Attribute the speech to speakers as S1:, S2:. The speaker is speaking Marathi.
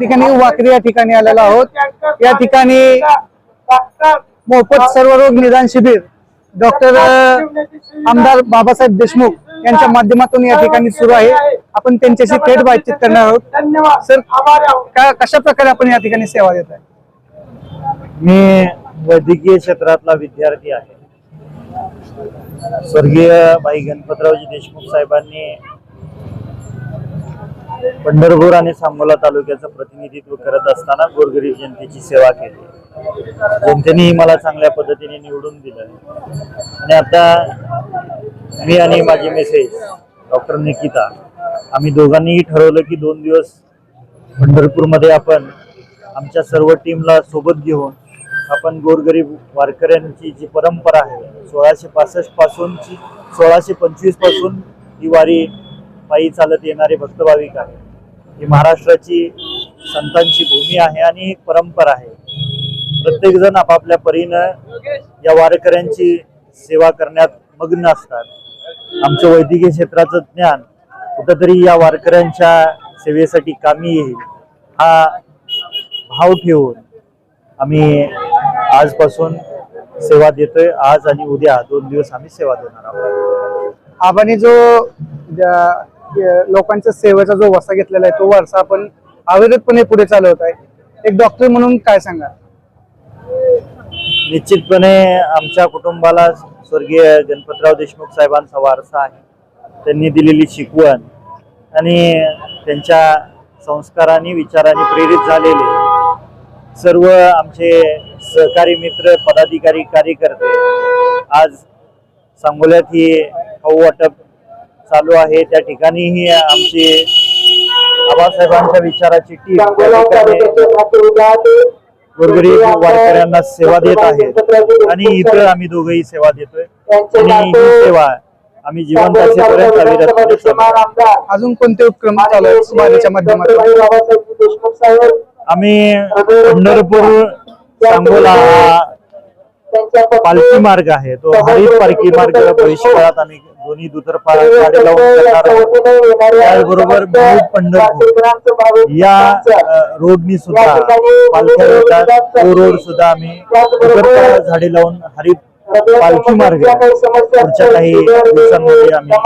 S1: ठिकाणी वाकरी या ठिकाणी आलेलो आहोत. या ठिकाणी मोफत सर्व रोग निदान शिबिर डॉक्टर आमदार बाबासाहेब देशमुख यांच्या माध्यमातून या ठिकाणी सुरू आहे. आपण त्यांच्याशी थेट बातचीत करणार आहोत. सर. का कशा प्रकारे आपण या ठिकाणी सेवा देत आहे?
S2: मी वैद्यकीय क्षेत्रातला विद्यार्थी आहे. स्वर्गीय बाई गणपतरावजी देशमुख साहेबांनी पंढरपूर आणि सांगोला तालुक्याचं प्रतिनिधित्व करत असताना गोरगरीब जनतेची सेवा केली. जनतेनेही मला चांगल्या पद्धतीने निवडून दिलं. आणि आता मी आणि माझी मेसेज डॉक्टर निकिता आम्ही दोघांनीही ठरवलं की दोन दिवस पंढरपूरमध्ये आपण आमच्या सर्व टीमला सोबत घेऊन आपण गोरगरीब वारकऱ्यांची जी परंपरा आहे सोळाशे पासष्ट पासूनची सोळाशे पंचवीसपासून ही वारी पायी चालत येणारे भक्त भाविक आहे. ही महाराष्ट्राची संतांची भूमी आहे आणि एक परंपरा आहे. प्रत्येक जण आपापल्या परीनं या वारकऱ्यांची सेवा करण्यात मग्न असतात. आमचं वैद्यकीय क्षेत्राचं ज्ञान कुठंतरी या वारकऱ्यांच्या सेवेसाठी कामी येईल हा भाव ठेवून आम्ही आजपासून सेवा देतोय. आज आणि उद्या दोन दिवस आम्ही सेवा देणार आहोत.
S1: आपण जो ज्या लोकांच्या सेवेचा जो वसा घेतलेला आहे तो वारसा आपण अविरतपणे पुढे चालवत आहे. एक डॉक्टर म्हणून काय सांगा
S2: निश्चितपणे आमच्या कुटुंबाला स्वर्गीय गणपतराव देशमुख साहेबांचा वारसा आहे. त्यांनी दिलेली शिकवण आणि त्यांच्या संस्कारांनी विचारांनी प्रेरित झालेले सर्व आमचे सहकारी मित्र पदाधिकारी कार्यकर्ते आज सांगोल्यात ही खाऊ वाटप चालू आहे. त्या ठिकाणीही आमची आबासाहेबांच्या विचाराची टीम गोरगरीब वारकऱ्यांना सेवा देत आहेत आणि इतर आम्ही दोघंही सेवा देतोय. आणि ही सेवा आम्ही जिवंत असेपर्यंत.
S1: अजून कोणते उपक्रम चालू आहेत माध्यमातून?
S3: बाबासाहेब देशमुख साहेब
S2: आम्ही पंढरपूर सांगोला हा पालखी मार्ग आहे. तो हरित पालखी मार्ग भविष्यकाळात आम्ही दोन्ही दुतर्फा गाडी लावून करणार आहोत. त्याचबरोबर मूळ पंढरपूर. या रोडनी सुद्धा पालख्या येतात तो रोड सुद्धा आम्ही दुतर्फा झाडे लावून हरित पालखी मार्ग पुढच्या काही दिवसांमध्ये आम्ही